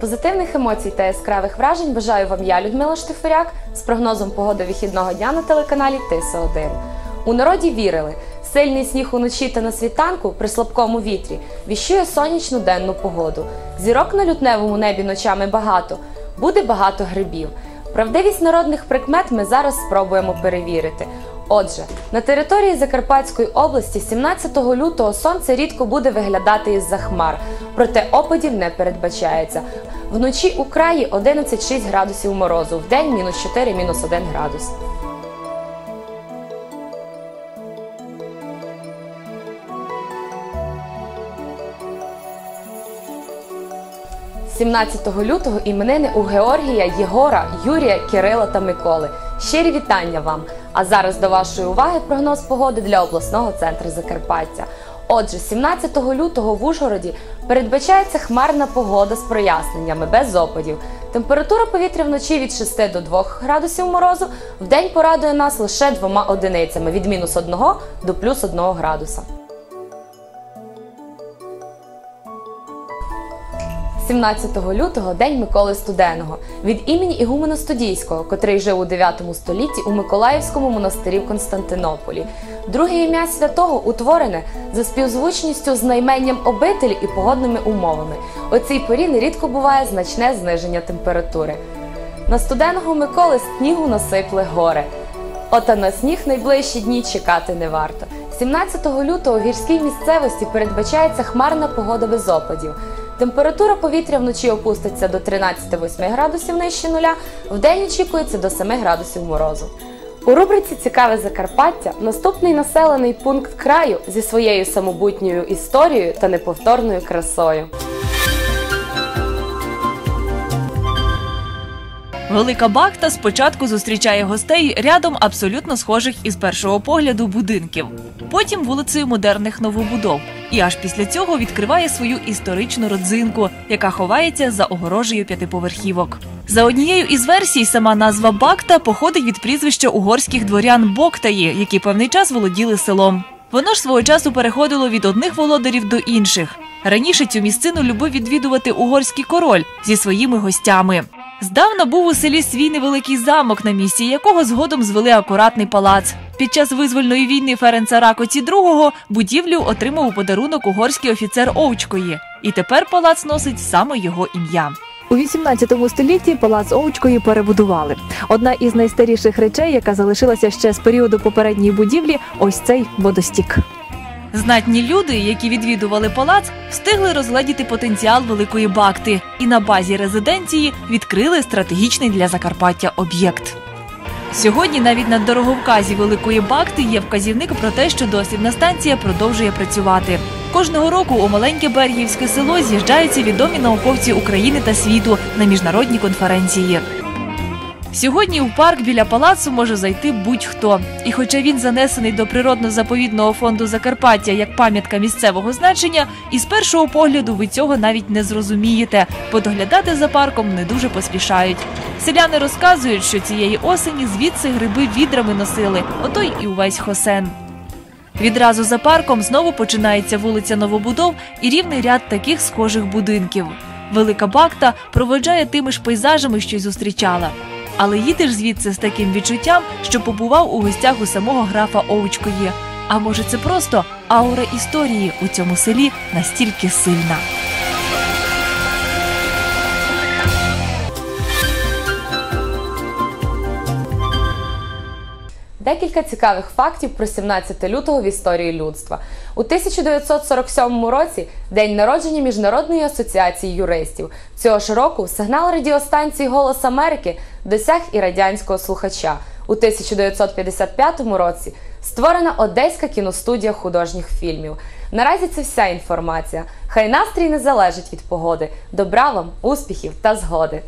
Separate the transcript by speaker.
Speaker 1: Позитивних емоцій та яскравих вражень бажаю вам я, Людмила Штифиряк, з прогнозом погоди вихідного дня на телеканалі Тиса 1 У народі вірили, сильний сніг уночі та на світанку при слабкому вітрі віщує сонячну денну погоду. Зірок на лютневому небі ночами багато, буде багато грибів. Правдивість народних прикмет ми зараз спробуємо перевірити. Отже, на території Закарпатської області 17 лютого сонце рідко буде виглядати із-за хмар, проте опадів не передбачається. Вночі у краї 11,6 градусів морозу, вдень мінус 4, мінус 1 градус. 17 лютого іменини у Георгія, Єгора, Юрія, Кирила та Миколи. Щирі вітання вам! А зараз до вашої уваги прогноз погоди для обласного центру Закарпаття. Отже, 17 лютого в Ужгороді передбачається хмарна погода з проясненнями без опадів. Температура повітря вночі від 6 до 2 градусів морозу, в день порадує нас лише двома одиницями від мінус 1 до плюс 1 градуса. 17 лютого день Миколи Студеного від імені Ігумена Студійського, котрий жив у 9 столітті у Миколаївському монастирі в Константинополі. Друге ім'я святого утворене за співзвучністю з найменням обителі і погодними умовами. У цій порі нерідко буває значне зниження температури. На студеного Миколи снігу насипли гори. Ота на сніг найближчі дні чекати не варто. 17 лютого в гірській місцевості передбачається хмарна погода без опадів. Температура повітря вночі опуститься до 13-8 градусів нижче нуля, вдень очікується до 7 градусів морозу. У рубриці Цікаве Закарпаття наступний населений пункт краю зі своєю самобутньою історією та неповторною красою.
Speaker 2: Велика Бахта спочатку зустрічає гостей рядом абсолютно схожих із першого погляду будинків, потім вулицею модерних новобудов. І аж після цього відкриває свою історичну родзинку, яка ховається за огорожею п'ятиповерхівок. За однією із версій, сама назва Бакта походить від прізвища угорських дворян Боктаї, які певний час володіли селом. Воно ж свого часу переходило від одних володарів до інших. Раніше цю місцину любив відвідувати угорський король зі своїми гостями. Здавна був у селі свій невеликий замок, на місці якого згодом звели акуратний палац. Під час визвольної війни Ференца Ракоці II будівлю отримав у подарунок угорський офіцер Овчкої, і тепер палац носить саме його ім'я.
Speaker 3: У 18 столітті палац Овчкої перебудували. Одна із найстаріших речей, яка залишилася ще з періоду попередньої будівлі, ось цей водостік.
Speaker 2: Знатні люди, які відвідували палац, встигли розгледіти потенціал великої бакти і на базі резиденції відкрили стратегічний для Закарпаття об'єкт. Сьогодні навіть на дороговказі великої бакти є вказівник про те, що дослідна станція продовжує працювати. Кожного року у маленьке Бергівське село з'їжджаються відомі науковці України та світу на міжнародні конференції. Сьогодні в парк біля палацу може зайти будь-хто. І хоча він занесений до природно-заповідного фонду Закарпаття як пам'ятка місцевого значення, із першого погляду ви цього навіть не зрозумієте, бо доглядати за парком не дуже поспішають. Селяни розказують, що цієї осені звідси гриби відрами носили, ото й і увесь хосен. Відразу за парком знову починається вулиця Новобудов і рівний ряд таких схожих будинків. Велика бакта проводжає тими ж пейзажами, що й зустрічала. Але їдеш звідси з таким відчуттям, що побував у гостях у самого графа Овчкої. А може, це просто аура історії у цьому селі настільки сильна.
Speaker 1: Декілька цікавих фактів про 17 лютого в історії людства. У 1947 році день народження Міжнародної асоціації юристів. Цього ж року сигнал радіостанції Голос Америки досяг і радянського слухача. У 1955 році створена Одеська кіностудія художніх фільмів. Наразі це вся інформація. Хай настрій не залежить від погоди. Добра вам, успіхів та згоди!